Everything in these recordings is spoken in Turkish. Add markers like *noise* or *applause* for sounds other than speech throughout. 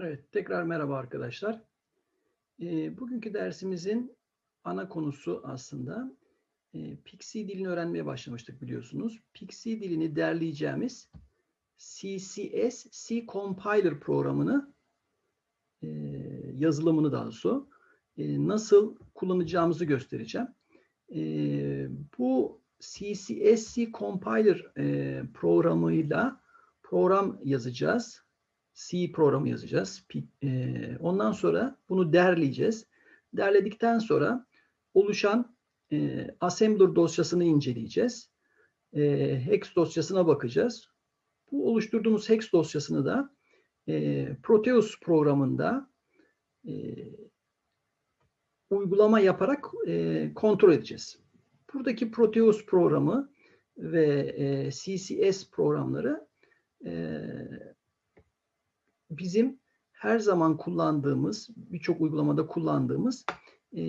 Evet, tekrar merhaba arkadaşlar. Ee, bugünkü dersimizin ana konusu aslında e, Pixie dilini öğrenmeye başlamıştık biliyorsunuz. Pixie dilini derleyeceğimiz CCS C Compiler programını e, yazılımını daha doğrusu e, nasıl kullanacağımızı göstereceğim. E, bu CCS C Compiler e, programıyla program yazacağız. C programı yazacağız. E, ondan sonra bunu derleyeceğiz. Derledikten sonra oluşan e, assembler dosyasını inceleyeceğiz. E, hex dosyasına bakacağız. Bu oluşturduğumuz hex dosyasını da Proteus programında uygulama yaparak kontrol edeceğiz. Buradaki Proteus programı ve CCS programları bizim her zaman kullandığımız, birçok uygulamada kullandığımız e,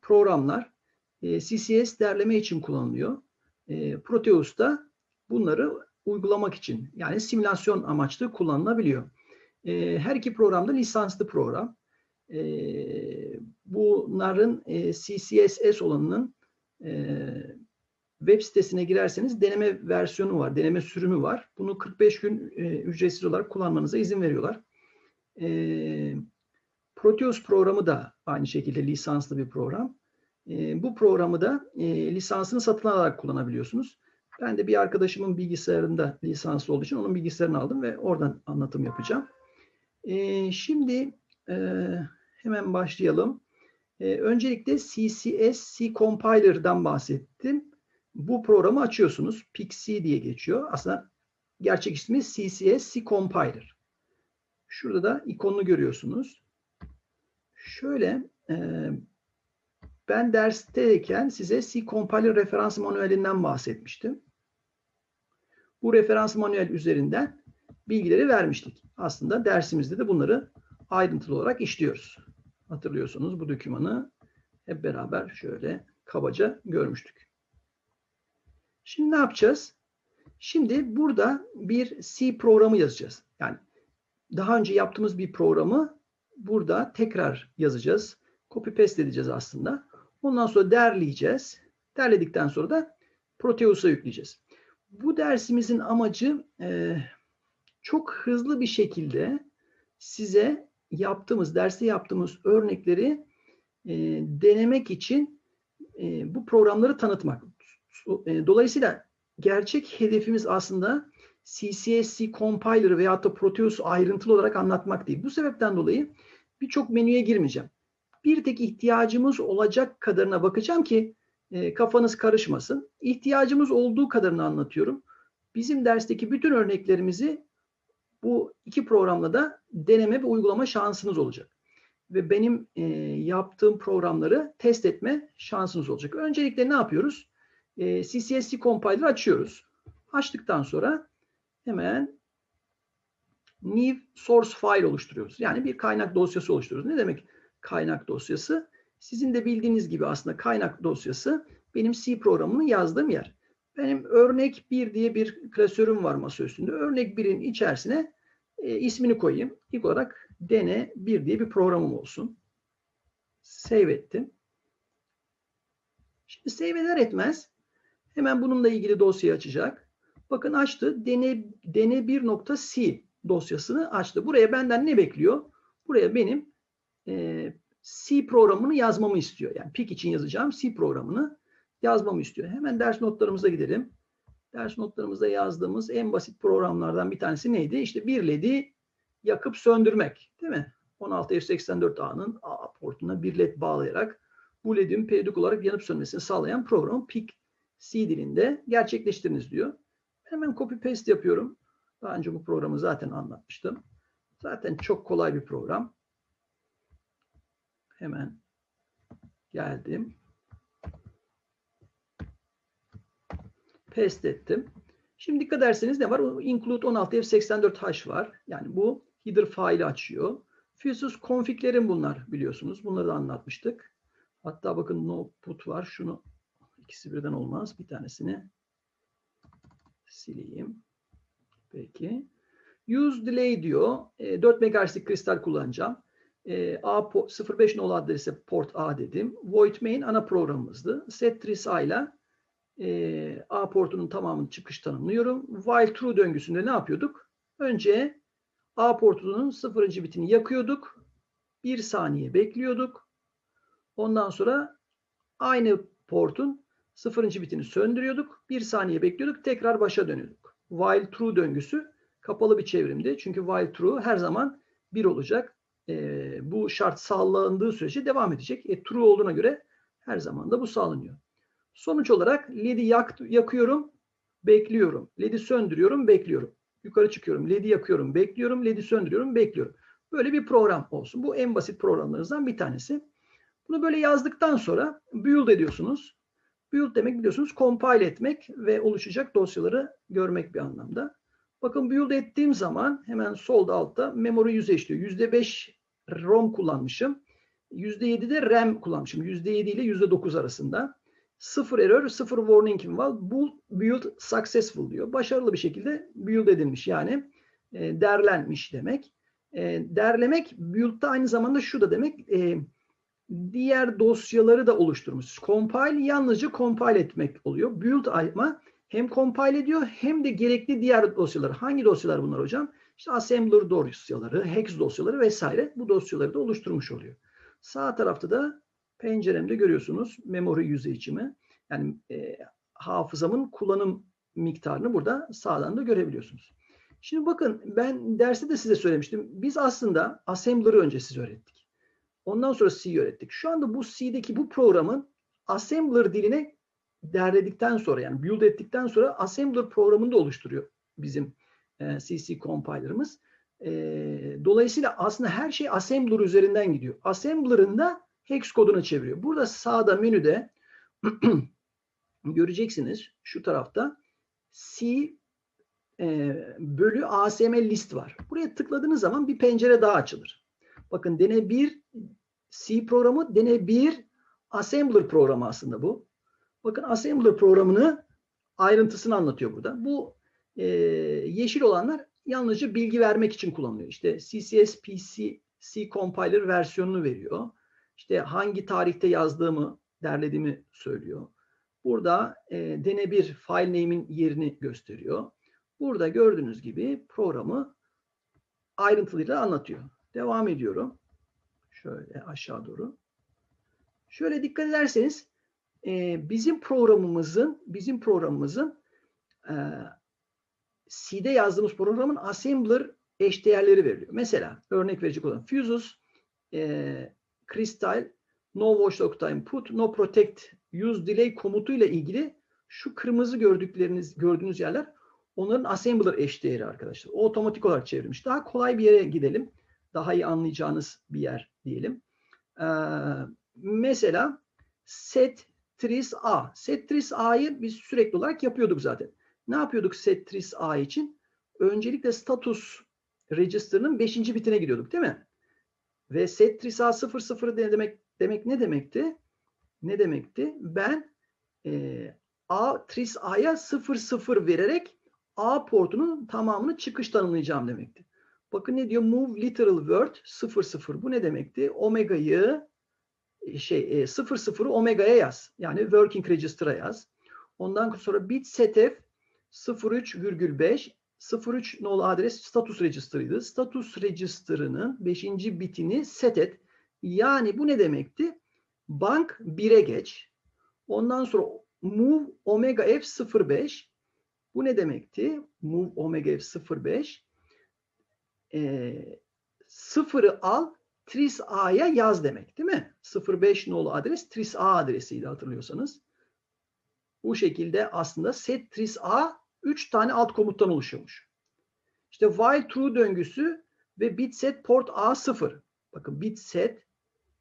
programlar e, CCS derleme için kullanılıyor. E, Proteus da bunları uygulamak için yani simülasyon amaçlı kullanılabiliyor. E, her iki program da lisanslı program. E, bunların e, CCSS olanının e, web sitesine girerseniz deneme versiyonu var, deneme sürümü var. Bunu 45 gün e, ücretsiz olarak kullanmanıza izin veriyorlar. E, Proteus programı da aynı şekilde lisanslı bir program. E, bu programı da e, lisansını satın alarak kullanabiliyorsunuz. Ben de bir arkadaşımın bilgisayarında lisanslı olduğu için onun bilgisayarını aldım ve oradan anlatım yapacağım. E, şimdi e, hemen başlayalım. E, öncelikle CCS C Compiler'dan bahsettim bu programı açıyorsunuz. Pixie diye geçiyor. Aslında gerçek ismi CCS C Compiler. Şurada da ikonunu görüyorsunuz. Şöyle e, ben dersteyken size C Compiler referans manuelinden bahsetmiştim. Bu referans manuel üzerinden bilgileri vermiştik. Aslında dersimizde de bunları ayrıntılı olarak işliyoruz. Hatırlıyorsunuz bu dokümanı hep beraber şöyle kabaca görmüştük. Şimdi ne yapacağız? Şimdi burada bir C programı yazacağız. Yani daha önce yaptığımız bir programı burada tekrar yazacağız. Copy paste edeceğiz aslında. Ondan sonra derleyeceğiz. Derledikten sonra da Proteus'a yükleyeceğiz. Bu dersimizin amacı e, çok hızlı bir şekilde size yaptığımız, derste yaptığımız örnekleri e, denemek için e, bu programları tanıtmak. E, dolayısıyla gerçek hedefimiz aslında CCSC compiler veya da Proteus ayrıntılı olarak anlatmak değil. Bu sebepten dolayı birçok menüye girmeyeceğim. Bir tek ihtiyacımız olacak kadarına bakacağım ki e, kafanız karışmasın. İhtiyacımız olduğu kadarını anlatıyorum. Bizim dersteki bütün örneklerimizi bu iki programla da deneme ve uygulama şansınız olacak. Ve benim e, yaptığım programları test etme şansınız olacak. Öncelikle ne yapıyoruz? E, CCSC compiler açıyoruz. Açtıktan sonra hemen new source file oluşturuyoruz. Yani bir kaynak dosyası oluşturuyoruz. Ne demek kaynak dosyası? Sizin de bildiğiniz gibi aslında kaynak dosyası benim C programını yazdığım yer. Benim örnek 1 diye bir klasörüm var masa üstünde. Örnek 1'in içerisine e, ismini koyayım. İlk olarak dene 1 diye bir programım olsun. Save ettim. Şimdi save eder etmez Hemen bununla ilgili dosyayı açacak. Bakın açtı. Dene, dene1.c dosyasını açtı. Buraya benden ne bekliyor? Buraya benim e, C programını yazmamı istiyor. Yani PIK için yazacağım C programını yazmamı istiyor. Hemen ders notlarımıza gidelim. Ders notlarımızda yazdığımız en basit programlardan bir tanesi neydi? İşte bir LED'i yakıp söndürmek. Değil mi? 16F84A'nın A portuna bir LED bağlayarak bu LED'in periyodik olarak yanıp sönmesini sağlayan program PIK C dilinde gerçekleştiriniz diyor. Hemen copy paste yapıyorum. Daha önce bu programı zaten anlatmıştım. Zaten çok kolay bir program. Hemen geldim. Paste ettim. Şimdi dikkat ederseniz ne var? Include 16F84H var. Yani bu header faili açıyor. Fusus config'lerin bunlar biliyorsunuz. Bunları da anlatmıştık. Hatta bakın no put var. Şunu İkisi birden olmaz. Bir tanesini sileyim. Peki. Use delay diyor. E, 4 MHz'lik kristal kullanacağım. E, A 05 nolu adrese port A dedim. Void main ana programımızdı. Set trace A ile e, A portunun tamamını çıkış tanımlıyorum. While true döngüsünde ne yapıyorduk? Önce A portunun sıfırıncı bitini yakıyorduk. Bir saniye bekliyorduk. Ondan sonra aynı portun sıfırıncı bitini söndürüyorduk. Bir saniye bekliyorduk. Tekrar başa dönüyorduk. While true döngüsü kapalı bir çevrimdi. Çünkü while true her zaman bir olacak. E, bu şart sağlandığı sürece devam edecek. E, true olduğuna göre her zaman da bu sağlanıyor. Sonuç olarak LED'i yak, yakıyorum, bekliyorum. LED'i söndürüyorum, bekliyorum. Yukarı çıkıyorum, LED'i yakıyorum, bekliyorum. LED'i söndürüyorum, bekliyorum. Böyle bir program olsun. Bu en basit programlarınızdan bir tanesi. Bunu böyle yazdıktan sonra build ediyorsunuz. Build demek biliyorsunuz compile etmek ve oluşacak dosyaları görmek bir anlamda. Bakın build ettiğim zaman hemen solda altta memory yüzey diyor. %5 ROM kullanmışım. %7 de RAM kullanmışım. %7 ile %9 arasında. Sıfır error, sıfır warning var. Bu build successful diyor. Başarılı bir şekilde build edilmiş yani e, derlenmiş demek. E, derlemek build'da aynı zamanda şu da demek e, diğer dosyaları da oluşturmuş. Compile yalnızca compile etmek oluyor. Build ama hem compile ediyor hem de gerekli diğer dosyaları. Hangi dosyalar bunlar hocam? İşte assembler dosyaları, hex dosyaları vesaire bu dosyaları da oluşturmuş oluyor. Sağ tarafta da penceremde görüyorsunuz memory yüzeycimi. Yani e, hafızamın kullanım miktarını burada sağdan da görebiliyorsunuz. Şimdi bakın ben derste de size söylemiştim. Biz aslında assembler'ı önce size öğrettik. Ondan sonra C'yi öğrettik. Şu anda bu C'deki bu programın assembler diline derledikten sonra yani build ettikten sonra assembler programını da oluşturuyor bizim e, CC compiler'ımız. E, dolayısıyla aslında her şey assembler üzerinden gidiyor. Assembler'ın da hex koduna çeviriyor. Burada sağda menüde *clears throat* göreceksiniz şu tarafta C e, bölü ASM list var. Buraya tıkladığınız zaman bir pencere daha açılır. Bakın dene 1 C programı, dene 1 assembler programı aslında bu. Bakın assembler programını ayrıntısını anlatıyor burada. Bu e, yeşil olanlar yalnızca bilgi vermek için kullanılıyor. İşte CCS PC C compiler versiyonunu veriyor. İşte hangi tarihte yazdığımı, derlediğimi söylüyor. Burada e, dene bir file name'in yerini gösteriyor. Burada gördüğünüz gibi programı ayrıntılıyla anlatıyor. Devam ediyorum. Şöyle aşağı doğru. Şöyle dikkat ederseniz e, bizim programımızın bizim programımızın e, C'de yazdığımız programın assembler eşdeğerleri veriliyor. Mesela örnek verecek olan Fusus e, Crystal no watchdog time put no protect use delay komutuyla ilgili şu kırmızı gördükleriniz gördüğünüz yerler onların assembler eşdeğeri arkadaşlar. O otomatik olarak çevrilmiş. Daha kolay bir yere gidelim. Daha iyi anlayacağınız bir yer diyelim. Ee, mesela set tris a. Set tris a'yı biz sürekli olarak yapıyorduk zaten. Ne yapıyorduk set tris a için? Öncelikle status register'ının 5. bitine gidiyorduk değil mi? Ve set tris a 00 demek demek ne demekti? Ne demekti? Ben e, a tris a'ya 00 vererek a portunun tamamını çıkış tanımlayacağım demekti. Bakın ne diyor? Move literal word 00. Bu ne demekti? Omega'yı şey 00'ı omega'ya yaz. Yani working register'a yaz. Ondan sonra bit setf 03,5 03 nol adres status register'ıydı. Status register'ının 5. bitini set et. Yani bu ne demekti? Bank 1'e geç. Ondan sonra move omega f05 bu ne demekti? Move omega f05 e, sıfırı al tris a'ya yaz demek değil mi? 05 nolu adres tris a adresiydi hatırlıyorsanız. Bu şekilde aslında set tris a 3 tane alt komuttan oluşuyormuş. İşte while true döngüsü ve bit set port a 0. Bakın bit set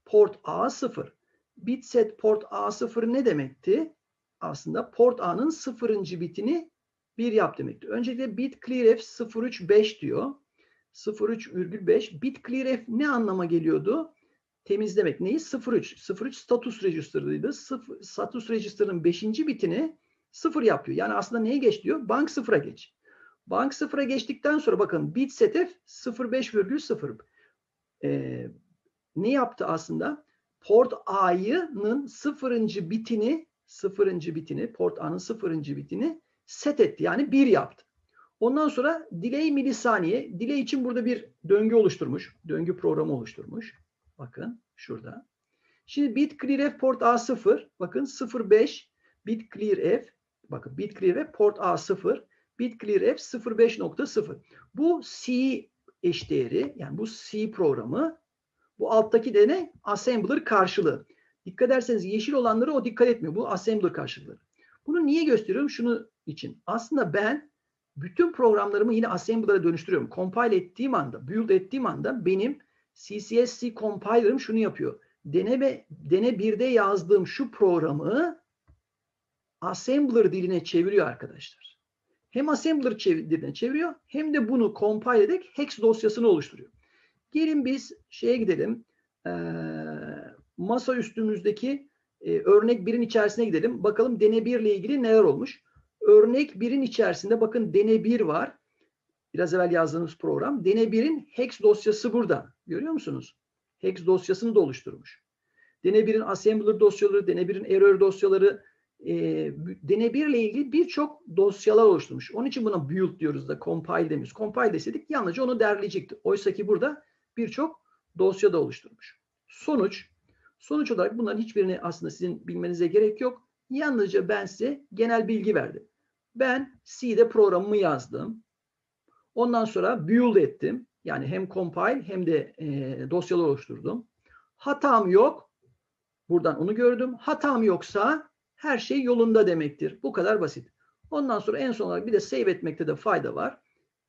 port a 0. Bit set port a 0 ne demekti? Aslında port a'nın sıfırıncı bitini 1 yap demekti. Öncelikle bit clearf 035 diyor. 03,5 bit clearf ne anlama geliyordu? Temizlemek. Neyi? 03. 03 status register'ıydı. Status register'ın 5. bitini 0 yapıyor. Yani aslında neye geç diyor? Bank 0'a geç. Bank sıfıra geçtikten sonra bakın bit setf 05,0. Ee, ne yaptı aslında? Port A'nın sıfırıncı bitini sıfırıncı bitini, port A'nın sıfırıncı bitini set etti. Yani bir yaptı. Ondan sonra delay milisaniye. Delay için burada bir döngü oluşturmuş. Döngü programı oluşturmuş. Bakın şurada. Şimdi bit clear F port A0. Bakın 05 bit clear F. Bakın bit clear F port A0. Bit clear F 05.0. Bu C eşdeğeri yani bu C programı bu alttaki de ne? Assembler karşılığı. Dikkat ederseniz yeşil olanları o dikkat etmiyor. Bu assembler karşılığı. Bunu niye gösteriyorum? Şunu için. Aslında ben bütün programlarımı yine assembler'a dönüştürüyorum. Compile ettiğim anda, build ettiğim anda benim CCSC compiler'ım şunu yapıyor. Deneme, dene 1'de yazdığım şu programı assembler diline çeviriyor arkadaşlar. Hem assembler diline çeviriyor hem de bunu compile ederek hex dosyasını oluşturuyor. Gelin biz şeye gidelim. Masa üstümüzdeki örnek birin içerisine gidelim. Bakalım dene 1 ile ilgili neler olmuş. Örnek birin içerisinde bakın dene 1 var. Biraz evvel yazdığımız program. Dene 1'in hex dosyası burada. Görüyor musunuz? Hex dosyasını da oluşturmuş. Dene 1'in assembler dosyaları, Dene 1'in error dosyaları, e, Dene 1 ile ilgili birçok dosyalar oluşturmuş. Onun için buna build diyoruz da compile demiyoruz. Compile deseydik yalnızca onu derleyecekti. Oysa ki burada birçok dosya da oluşturmuş. Sonuç, sonuç olarak bunların hiçbirini aslında sizin bilmenize gerek yok. Yalnızca ben size genel bilgi verdim. Ben C'de programımı yazdım. Ondan sonra build ettim. Yani hem compile hem de e, dosyalar oluşturdum. Hatam yok. Buradan onu gördüm. Hatam yoksa her şey yolunda demektir. Bu kadar basit. Ondan sonra en son olarak bir de save etmekte de fayda var.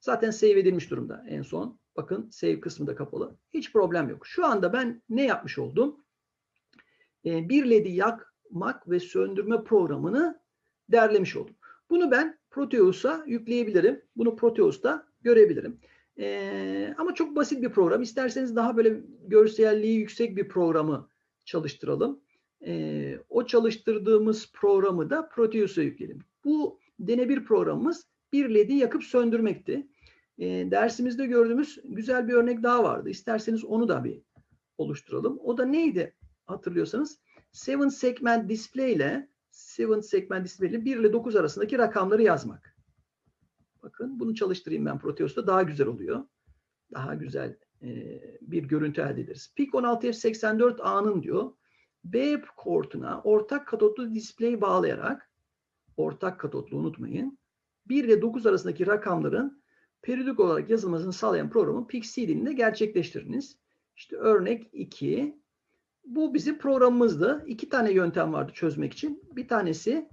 Zaten save edilmiş durumda en son. Bakın save kısmı da kapalı. Hiç problem yok. Şu anda ben ne yapmış oldum? E, bir LED'i yakmak ve söndürme programını derlemiş oldum. Bunu ben Proteus'a yükleyebilirim. Bunu Proteus'ta görebilirim. Ee, ama çok basit bir program. İsterseniz daha böyle görselliği yüksek bir programı çalıştıralım. Ee, o çalıştırdığımız programı da Proteus'a yükleyelim. Bu dene bir programımız bir LED'i yakıp söndürmekti. Ee, dersimizde gördüğümüz güzel bir örnek daha vardı. İsterseniz onu da bir oluşturalım. O da neydi hatırlıyorsanız? Seven segment display ile seven segment display ile 1 ile 9 arasındaki rakamları yazmak. Bakın bunu çalıştırayım ben Proteus'ta daha güzel oluyor. Daha güzel e, bir görüntü elde ederiz. PIC 16F84A'nın diyor B portuna ortak katotlu display bağlayarak ortak katotlu unutmayın 1 ile 9 arasındaki rakamların periyodik olarak yazılmasını sağlayan programı PIC dilinde gerçekleştiriniz. İşte örnek 2 bu bizim programımızdı. İki tane yöntem vardı çözmek için. Bir tanesi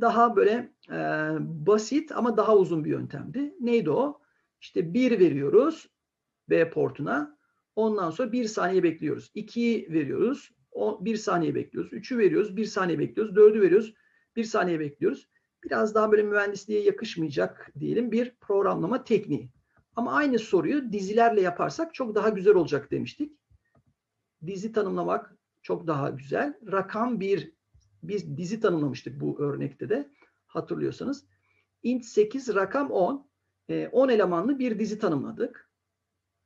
daha böyle e, basit ama daha uzun bir yöntemdi. Neydi o? İşte 1 veriyoruz B portuna. Ondan sonra 1 saniye bekliyoruz. 2'yi veriyoruz. 1 saniye bekliyoruz. 3'ü veriyoruz. 1 saniye bekliyoruz. 4'ü veriyoruz. 1 saniye bekliyoruz. Biraz daha böyle mühendisliğe yakışmayacak diyelim bir programlama tekniği. Ama aynı soruyu dizilerle yaparsak çok daha güzel olacak demiştik. Dizi tanımlamak çok daha güzel. Rakam 1 biz dizi tanımlamıştık bu örnekte de hatırlıyorsanız. int 8 rakam 10. 10 elemanlı bir dizi tanımladık.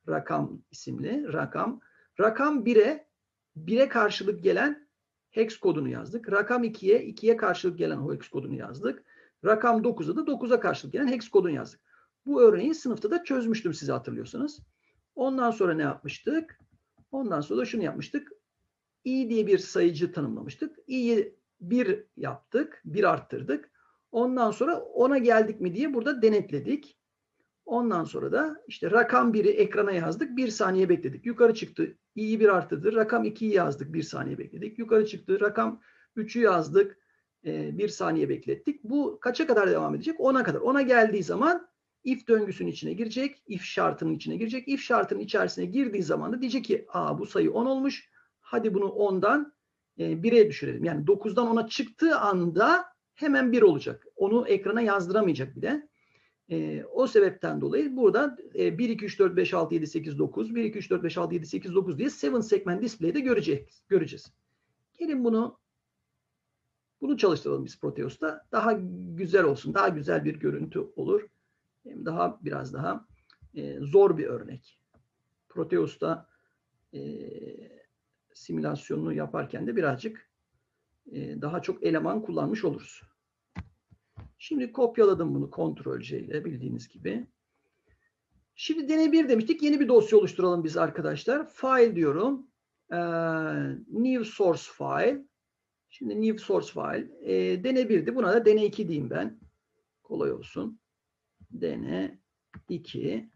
Rakam isimli rakam. Rakam 1'e 1'e karşılık gelen hex kodunu yazdık. Rakam 2'ye 2'ye karşılık gelen hex kodunu yazdık. Rakam 9'a da 9'a karşılık gelen hex kodunu yazdık. Bu örneği sınıfta da çözmüştüm size hatırlıyorsanız. Ondan sonra ne yapmıştık? Ondan sonra da şunu yapmıştık. i diye bir sayıcı tanımlamıştık. i'yi 1 yaptık, 1 arttırdık. Ondan sonra ona geldik mi diye burada denetledik. Ondan sonra da işte rakam 1'i ekrana yazdık, 1 saniye bekledik. Yukarı çıktı, i'yi 1 arttırdı. Rakam 2'yi yazdık, 1 saniye bekledik. Yukarı çıktı, rakam 3'ü yazdık, 1 saniye beklettik. Bu kaça kadar devam edecek? 10'a kadar. 10'a geldiği zaman if döngüsünün içine girecek, if şartının içine girecek. If şartının içerisine girdiği zaman da diyecek ki, aa bu sayı 10 olmuş. Hadi bunu 10'dan 1'e düşürelim. Yani 9'dan 10'a çıktığı anda hemen 1 olacak. Onu ekrana yazdıramayacak bir de. E, o sebepten dolayı burada e, 1, 2, 3, 4, 5, 6, 7, 8, 9, 1, 2, 3, 4, 5, 6, 7, 8, 9 diye 7 segment display'de göreceğiz. göreceğiz. Gelin bunu bunu çalıştıralım biz Proteus'ta. Daha güzel olsun. Daha güzel bir görüntü olur. Daha biraz daha e, zor bir örnek. Proteus'ta e, simülasyonunu yaparken de birazcık e, daha çok eleman kullanmış oluruz. Şimdi kopyaladım bunu Ctrl C ile bildiğiniz gibi. Şimdi deney 1 demiştik. Yeni bir dosya oluşturalım biz arkadaşlar. File diyorum. Ee, new source file. Şimdi new source file. Ee, deney 1'di. Buna da deney 2 diyeyim ben. Kolay olsun. Deney 2.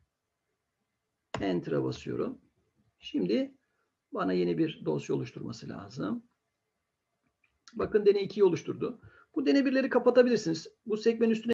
Enter'a basıyorum. Şimdi bana yeni bir dosya oluşturması lazım. Bakın deney 2'yi oluşturdu. Bu deney 1'leri kapatabilirsiniz. Bu sekmenin üstüne